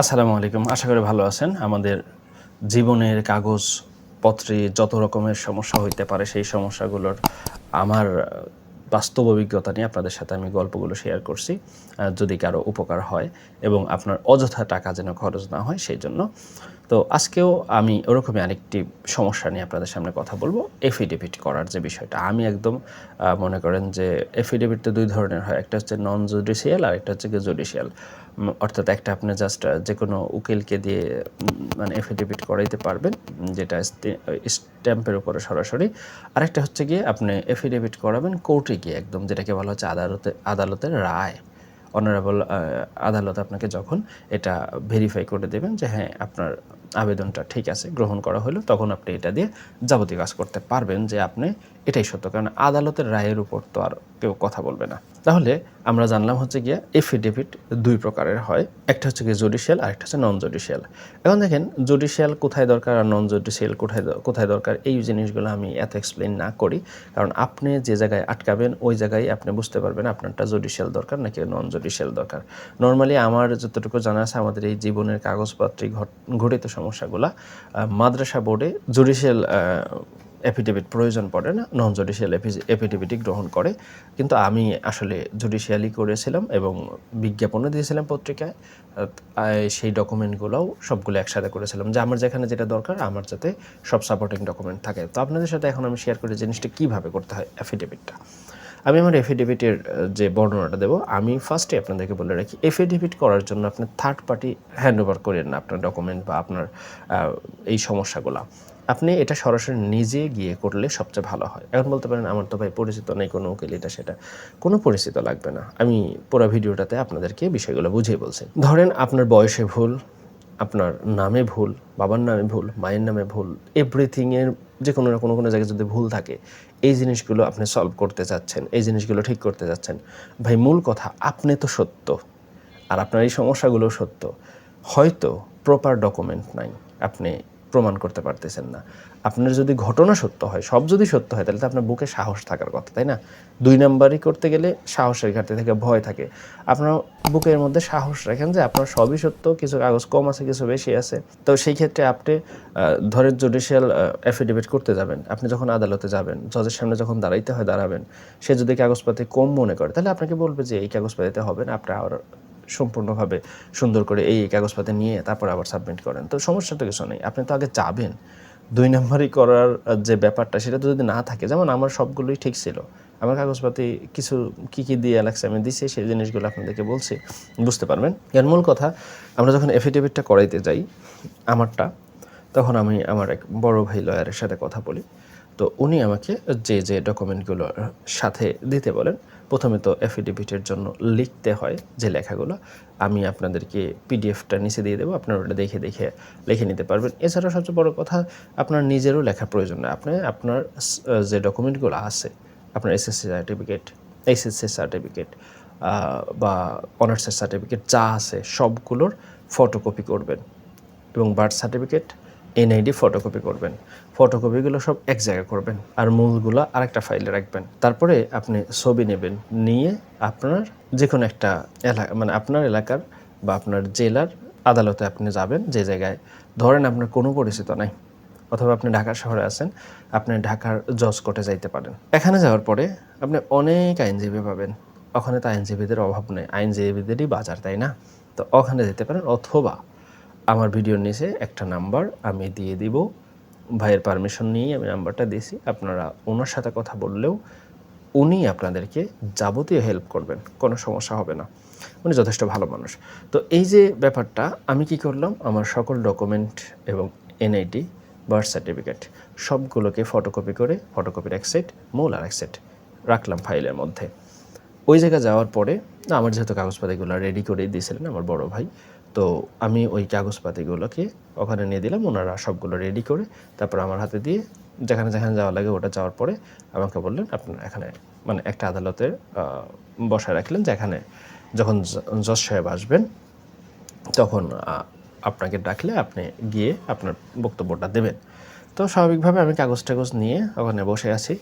আসসালামু আলাইকুম। আশা করি ভালো আছেন। আমাদের জীবনের কাগজ পত্রে যত রকমের সমস্যা হইতে পারে সেই সমস্যাগুলোর আমার বাস্তব অভিজ্ঞতা নিয়ে আপনাদের সাথে আমি গল্পগুলো শেয়ার করছি যদি কারও উপকার হয় এবং আপনার অযথা টাকা যেন খরচ না হয় সেই জন্য। তো আজকেও আমি ওরকমই আরেকটি সমস্যা নিয়ে আপনাদের সামনে কথা বলব এফিডেভিট করার যে বিষয়টা। আমি একদম মনে করেন যে এফিডেভিট তো দুই ধরনের হয়, একটা হচ্ছে নন জুডিশিয়াল আর একটা হচ্ছে জুডিশিয়াল অর্থাৎ একটা আপনি জাস্ট যে কোনো উকিলকে দিয়ে মানে এফিডেভিট করাইতে পারবেন, যেটা স্ট্যাম্পের উপরে সরাসরি। আরেকটা হচ্ছে গিয়ে আপনি এফিডেভিট করাবেন কোর্টে গিয়ে একদম যেটাকে বলা হচ্ছে আদালতে আদালতের রায়। অনারেবল আদালত আপনাকে যখন এটা ভেরিফাই করে দেবেন যে হ্যাঁ আপনার আবেদনটা ঠিক আছে, গ্রহণ করা হলো, তখন আপনি এটা দিয়ে যাবতীয় কাজ করতে পারবেন যে আপনি এটাই সত্য। কারণ আদালতের রায়ের উপর তো আর কেউ কথা বলবে না। তাহলে আমরা জানলাম হচ্ছে গিয়ে এফিডেভিট দুই প্রকারের হয়। একটা হচ্ছে গিয়ে জুডিশিয়াল আর একটা হচ্ছে নন জুডিশিয়াল এখন দেখেন জুডিশিয়াল কোথায় দরকার আর নন জুডিশিয়াল কোথায় কোথায় দরকার, এই জিনিসগুলো আমি এত এক্সপ্লেন না করি। কারণ আপনি যে জায়গায় আটকাবেন, ওই জায়গায় আপনি বুঝতে পারবেন আপনারটা জুডিশিয়াল দরকার নাকি নন জুডিশিয়াল দরকার। নর্মালি আমার যতটুকু জানা আছে, আমাদের এই জীবনের কাগজপত্রে ঘট- ঘটিত সমস্যাগুলা মাদ্রাসা বোর্ডে জুডিশিয়াল এফিডেভিট প্রয়োজন পড়ে না নন জুডিশিয়াল এফিডেভিটই গ্রহণ করে। কিন্তু আমি আসলে জুডিশিয়ালি করেছিলাম এবং বিজ্ঞাপনও দিয়েছিলাম পত্রিকায় সেই ডকুমেন্টগুলোও সবগুলো একসাথে করেছিলাম। যে আমার যেখানে যেটা দরকার, আমার যাতে সব সাপোর্টিং ডকুমেন্ট থাকে। তো আপনাদের সাথে এখন আমি শেয়ার করি জিনিসটা কীভাবে করতে হয় অ্যাফিডেভিটটা আমি আমার এফিডেভিটের যে বর্ণনাটা দেবো, আমি ফার্স্টে আপনাদেরকে বলে রাখি এফিডেভিট করার জন্য আপনি থার্ড পার্টি হ্যান্ড ওভার করেন না আপনার ডকুমেন্ট বা আপনার এই সমস্যাগুলো। আপনি এটা সরাসরি নিজে গিয়ে করলে সবচেয়ে ভালো হয়। এখন বলতে পারেন, আমার তো ভাই পরিচিত নেই, কোনো উকিল, এটা সেটা। কোনো পরিচিত লাগবে না। আমি পুরো ভিডিওটাতে আপনাদেরকে বিষয়গুলো বুঝিয়ে বলছি। ধরেন আপনার বয়সে ভুল আপনার নামে ভুল, বাবার নামে ভুল, মায়ের নামে ভুল এভরিথিংয়ের যে কোনো না কোনো কোনো জায়গায় যদি ভুল থাকে, এই জিনিসগুলো আপনি সলভ করতে চাচ্ছেন, এই জিনিসগুলো ঠিক করতে চাচ্ছেন। ভাই, মূল কথা, আপনি তো সত্য, আর আপনার এই সমস্যাগুলো সত্য। হয়তো প্রপার ডকুমেন্ট নাই, আপনি প্রমাণ করতে পারতেছেন না। আপনার যদি ঘটনা সত্য হয়, সব যদি সত্য হয়, তাহলে তো আপনার বুকে সাহস থাকার কথা, তাই না? দুই নাম্বারই করতে গেলে সাহসের ঘাটতি থেকে ভয় থাকে। আপনার বুকের মধ্যে সাহস রাখেন যে আপনার সবই সত্য, কিছু কাগজ কম আছে, কিছু বেশি আছে। তো সেই ক্ষেত্রে আপনি ধরেন জুডিশিয়াল অ্যাফিডেভিট করতে যাবেন। আপনি যখন আদালতে যাবেন জজের সামনে যখন দাঁড়াইতে হয়, দাঁড়াবেন, সে যদি কাগজপাতি কম মনে করে, তাহলে আপনাকে বলবে যে এই কাগজপাতিতে হবে না আপনি আর সম্পূর্ণভাবে সুন্দর করে এই কাগজপাতি নিয়ে তারপর আবার সাবমিট করেন। তো সমস্যা তো কিছু নেই। আপনি তো আগে যাবেন দুই নম্বরই করার যে ব্যাপারটা, সেটা তো যদি না থাকে, যেমন আমার সবগুলোই ঠিক ছিল। আমার কাগজপাতি কিছু কি কি দিয়ে লাগছে আমি দিছি, সেই জিনিসগুলো আপনাদেরকে বলছি, বুঝতে পারবেন। এর মূল কথা, আমরা যখন এফিডেভিটটা করাইতে যাই, আমারটা, তখন আমি আমার এক বড় ভাই লয়ারের সাথে কথা বলি। তো উনি আমাকে যে যে ডকুমেন্টগুলো সাথে দিতে বলেন, প্রথমে তো এফিডেভিটের জন্য লিখতে হয় যে লেখাগুলো। আমি আপনাদেরকে পিডিএফটা নিচে দিয়ে দেবো, আপনারা ওটা দেখে দেখে লিখে নিতে পারবেন। এছাড়া সবচেয়ে বড় কথা, আপনার নিজেরও লেখা প্রয়োজন নেই আপনি, আপনার যে ডকুমেন্টগুলো আছে, আপনার এসএসসি সার্টিফিকেট এইচএসসি সার্টিফিকেট বা অনার্সের সার্টিফিকেট যা আছে, সবগুলোর ফটোকপি করবেন। এবং বার্থ সার্টিফিকেট এনআইডি ফটোকপি করবেন। ফটোকপিগুলো সব এক জায়গায় করবেন আর মূলগুলো আরেকটা ফাইলে রাখবেন। তারপরে আপনি ছবি নেবেন। নিয়ে আপনার যে কোনো একটা এলাকা মানে আপনার এলাকার বা আপনার জেলার আদালতে আপনি যাবেন যে জায়গায়। ধরেন আপনার কোনো পরিচিত নাই অথবা আপনি ঢাকা শহরে আছেন, আপনি ঢাকার জজ কোর্টে যাইতে পারেন। এখানে যাওয়ার পরে আপনি অনেক আইনজীবী পাবেন। ওখানে তো আইনজীবীদের অভাব নেই। আইনজীবীদেরই বাজার, তাই না? তো ওখানে যেতে পারেন অথবা আমার ভিডিওর নিচে একটা নাম্বার আমি দিয়ে দিব। ভাইয়ের পারমিশন নিয়েই আমি নাম্বারটা দিয়েছি। আপনারা ওনার সাথে কথা বললেও উনি আপনাদেরকে যাবতীয় হেল্প করবেন, কোনো সমস্যা হবে না। উনি যথেষ্ট ভালো মানুষ। তো এই যে ব্যাপারটা, আমি কি করলাম? আমার সকল ডকুমেন্ট এবং এনআইডি বার্থ সার্টিফিকেট সবগুলোকে ফটোকপি করে ফটোকপির এক সেট মূল আর এক সেট রাখলাম ফাইলের মধ্যে। ওই জায়গায় যাওয়ার পরে আমার যেহেতু কাগজপাতিগুলো রেডি করেই দিয়েছিলেন আমার বড় ভাই তো আমি ওই কাগজপাতিগুলোকে ওখানে নিয়ে দিলাম, ওনারা সবগুলো রেডি করে তারপর আমার হাতে দিয়ে যেখানে যেখানে যাওয়া লাগে ওটা যাওয়ার পরে আমাকে বললেন, আপনার এখানে মানে একটা আদালতের বসায় রাখলেন যেখানে যখন জজ সাহেব আসবেন, তখন আপনাকে ডাকলে আপনি গিয়ে আপনার বক্তব্যটা দেবেন। তো স্বাভাবিকভাবে আমি কাগজ টাগজ নিয়ে ওখানে বসে আছি।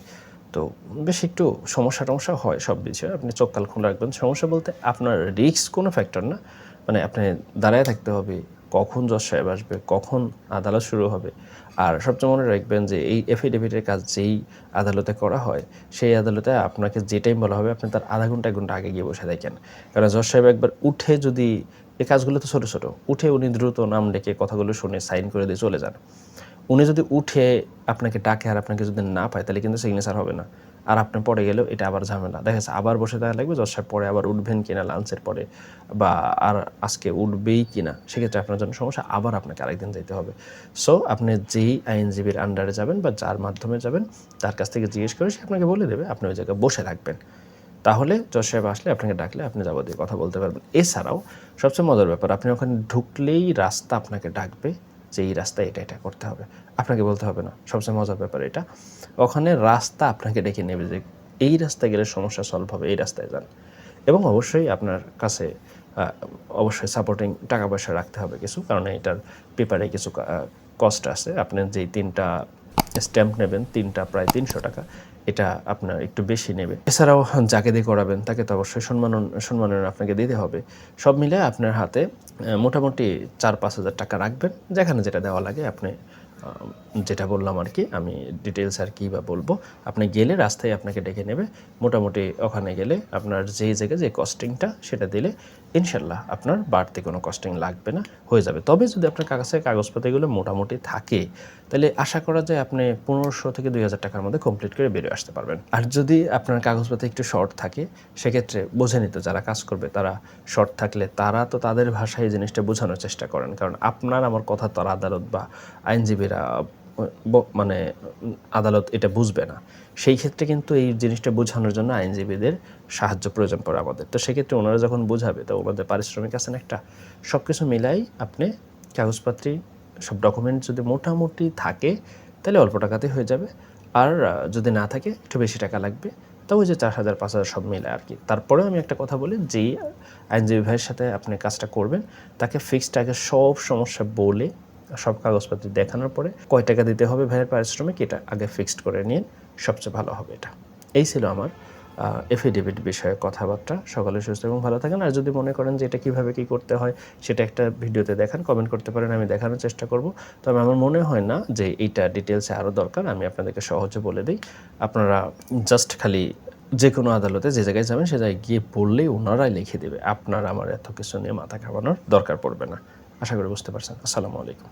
তো বেশ একটু সমস্যা টমস্যা হয় সব বিষয়ে আপনি চোখ কাল খোলা রাখবেন। সমস্যা বলতে আপনার রিস্ক কোনো ফ্যাক্টর না। মানে আপনি দাঁড়ায় থাকতে হবে, কখন জজ সাহেব আসবে, কখন আদালত শুরু হবে। আর সবচেয়ে মনে রাখবেন যে এই এফিডেভিটের কাজ যেই আদালতে করা হয়, সেই আদালতে আপনাকে যে টাইম বলা হবে, আপনি তার আধা ঘণ্টা, এক ঘণ্টা আগে গিয়ে বসে দেখেন। কারণ জজ সাহেব একবার উঠে যদি, এই কাজগুলো তো ছোটো ছোটো, উঠে উনি দ্রুত নাম ডেকে কথাগুলো শুনে সাইন করে দিয়ে চলে যান। উনি যদি উঠে আপনাকে ডাকে আর আপনাকে যদি না পায়, তাহলে কিন্তু সিগনেচার হবে না। আর আপনি পরে গেলেও এটা আবার ঝামেলা। দেখা যাচ্ছে আবার বসে থাকা লাগবে দশ পরে আবার উঠবেন কিনা লাঞ্চের পরে, বা আর আজকে উঠবেই কিনা, সেক্ষেত্রে আপনার জন্য সমস্যা, আবার আপনাকে আরেকদিন যেতে হবে। সো আপনি যেই আইনজীবীর আন্ডারে যাবেন বা যার মাধ্যমে যাবেন, তার কাছ থেকে জিজ্ঞেস করে সে আপনাকে বলে দেবে, আপনি ওই জায়গায় বসে থাকবেন। তাহলে জজ সাহেব আসলে আপনাকে ডাকলে আপনি যাবতীয় কথা বলতে পারবেন। এছাড়াও সবচেয়ে মজার ব্যাপার, আপনি ওখানে ঢুকলেই রাস্তা আপনাকে ডাকবে যে এই রাস্তায় এটা এটা করতে হবে। আপনাকে বলতে হবে না, সবচেয়ে মজার ব্যাপার এটা। ওখানে রাস্তা আপনাকে ডেকে নেবে যে এই রাস্তায় গেলে সমস্যা সলভ হবে, এই রাস্তায় যান। এবং অবশ্যই আপনার কাছে অবশ্যই সাপোর্টিং টাকা পয়সা রাখতে হবে কিছু, কারণ এটার পেপারে কিছু কস্ট আছে। আপনি যেই তিনটা স্ট্যাম্প নেবেন, তিনটা প্রায় তিনশো টাকা। এটা আপনার একটু বেশি নেবে। এছাড়াও যাকে দিয়ে করাবেন, তাকে তো অবশ্যই সম্মানন, সম্মাননা আপনাকে দিতে হবে। সব মিলে আপনার হাতে মোটামুটি চার পাঁচ হাজার টাকা রাখবেন। যেখানে যেটা দেওয়া লাগে আপনি যেটা বললাম আর কি, আমি ডিটেলস আর কি বা বলব। আপনি গেলে রাস্তায় আপনাকে ডেকে নেবে। মোটামুটি ওখানে গেলে আপনার যেই জায়গায় যে কস্টিংটা সেটা দিলে ইনশাল্লাহ আপনার বাড়তি কোনো কস্টিং লাগবে না, হয়ে যাবে। তবে যদি আপনার কাছে কাগজপত্রগুলো মোটামুটি থাকে তাহলে আশা করা যায় আপনি পনেরোশো থেকে দুই হাজার টাকার মধ্যে কমপ্লিট করে বেরিয়ে আসতে পারবেন। আর যদি আপনার কাগজপত্র একটু শর্ট থাকে, সেক্ষেত্রে বোঝে নিত যারা কাজ করবে, তারা শর্ট থাকলে তারা তো তাদের ভাষায় এই জিনিসটা বোঝানোর চেষ্টা করেন। কারণ আপনার আমার কথা তো আর আদালত বা আইনজীবীরা মানে আদালত এটা বুঝবে না। সেই ক্ষেত্রে কিন্তু এই জিনিসটা বোঝানোর জন্য আইনজীবীদের সাহায্য প্রয়োজন পড়ে আমাদের। তো সেক্ষেত্রে ওনারা যখন বোঝাবে, তো ওনাদের পারিশ্রমিক আছেন একটা সব কিছু মিলাই আপনি কাগজপত্রে সব ডকুমেন্ট যদি মোটামুটি থাকে, তাহলে অল্প টাকাতেই হয়ে যাবে। আর যদি না থাকে, একটু বেশি টাকা লাগবে, তো ওই যে চার হাজার, পাঁচ হাজার সব মিলে আর কি। তারপরেও আমি একটা কথা বলি যেই আইনজীবী ভাইয়ের সাথে আপনি কাজটা করবেন, তাকে ফিক্সড আগে সব সমস্যা বলে, সব কাগজপত্র দেখানোর পরে কয় টাকা দিতে হবে ভাইয়ের পারিশ্রমিক, এটা আগে ফিক্সড করে নিন, সবচেয়ে ভালো হবে এটা। এই ছিল আমার এফিডেভিট বিষয়ে কথাবার্তা। সকালে সুস্থ এবং ভালো থাকেন। আর যদি মনে করেন যে এটা কীভাবে কী করতে হয়, সেটা একটা ভিডিওতে দেখান কমেন্ট করতে পারেন, আমি দেখানোর চেষ্টা করব। তবে আমার মনে হয় না যে এইটা ডিটেলসে আরও দরকার। আমি আপনাদেরকে সহজে বলে দিই, আপনারা জাস্ট খালি যে কোনো আদালতে যে জায়গায় যাবেন, সে জায়গায় গিয়ে পড়লেই ওনারাই লিখে দেবে, আপনার আমার এত কিছু নিয়ে মাথা খাওয়ানোর দরকার পড়বে না। আশা করি বুঝতে পারছেন। আসসালামু আলাইকুম।